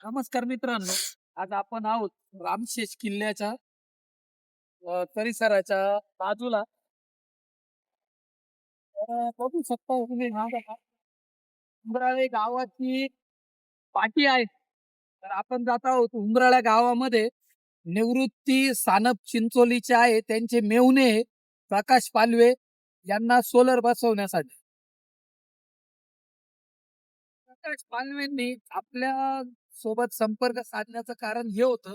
नमस्कार मित्रांनो. आज आपण आहोत रामशेष किल्ल्याच्या अ, परिसराच्या बाजूला. तर बघू शकता तुम्ही हा बघा. उंबराळे गावाची पाठी आहे. तर आपण जात आहोत उंबराळ्या गावामध्ये. निवृत्ती सानप चिंचोलीचे आहे. त्यांचे मेवणे प्रकाश पालवे यांना सोलर बसवण्यासाठी. प्रकाश पालवेंनी आपल्यासोबत संपर्क साधण्याचं कारण हे होतं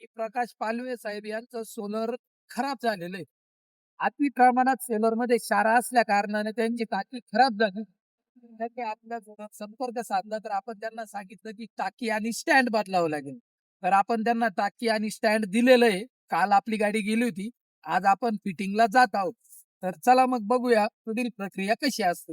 की प्रकाश पालवे साहेब यांचं सोलर खराब झालेलं आहे. अति प्रमाणात सोलरमध्ये शारा असल्या कारणाने त्यांची टाकी खराब झाली. त्यांनी आपल्यासोबत संपर्क साधला तर आपण त्यांना सांगितलं की टाकी आणि स्टँड बदलावं लागेल. तर आपण त्यांना टाकी आणि स्टँड दिलेलं आहे. काल आपली गाडी गेली होती. आज आपण फिटिंगला जात आहोत. तर चला मग बघूया पुढील प्रक्रिया कशी असते.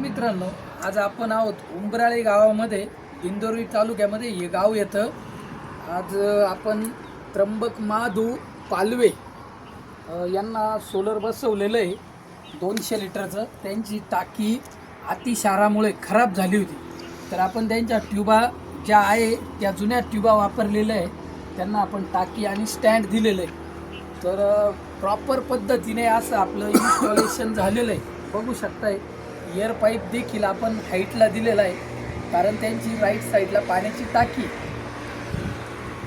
मित्रांनो आज आपण आहोत उंबराळे गावामध्ये इंदोरी तालुक्यामध्ये हे गाव येतं. आज आपण त्र्यंबक महादू पालवे यांना सोलर बसवलेलं आहे. दोनशे लिटरचं. त्यांची टाकी अतिशारामुळे खराब झाली होती. तर आपण त्यांच्या ट्युबा ज्या आहे त्या जुन्या ट्युबा वापरलेल्या आहे. त्यांना आपण टाकी आणि स्टँड दिलेलं आहे. तर प्रॉपर पद्धतीने असं आपलं इन्स्टॉलेशन झालेलं आहे. बघू शकताय. एअर पाईप देखील आपण हाईटला दिलेला आहे. कारण त्यांची राईट साईडला पाण्याची टाकी.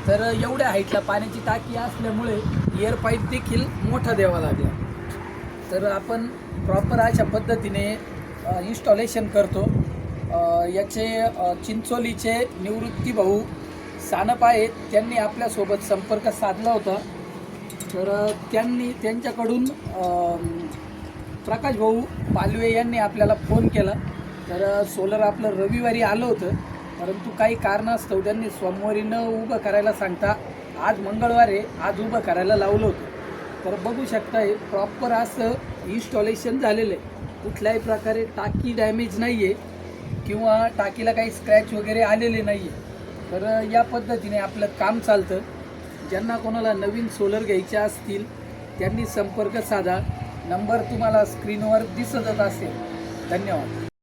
तर एवढ्या हाईटला पाण्याची टाकी असल्यामुळे एअर पाईप देखील मोठा द्यावा लागला. तर आपण प्रॉपर अशा पद्धतीने इन्स्टॉलेशन करतो. याचे चिंचोलीचे निवृत्ती भाऊ सानप आहेत. त्यांनी आपल्यासोबत संपर्क साधला होता. तर त्यांनी त्यांच्याकडून प्रकाश भाऊ पालवे यांनी आपल्याला फोन केला. तर सोलर आपलं रविवारी आलं होतं. परंतु काही कारणास्तव त्यांनी सोमवारी न उभं करायला सांगता आज मंगळवार आहे आज उभं करायला लावलं होतं. तर बघू शकताय प्रॉपर असं इन्स्टॉलेशन झालेलं आहे. कुठल्याही प्रकारे टाकी डॅमेज नाही आहे किंवा टाकीला काही स्क्रॅच वगैरे आलेले नाही आहे तर या पद्धतीने आपलं काम चालतं. ज्यांना कोणाला नवीन सोलर घ्यायचे असतील त्यांनी संपर्क साधा. नंबर तुम्हाला स्क्रीनवर दिसतच असेल. धन्यवाद.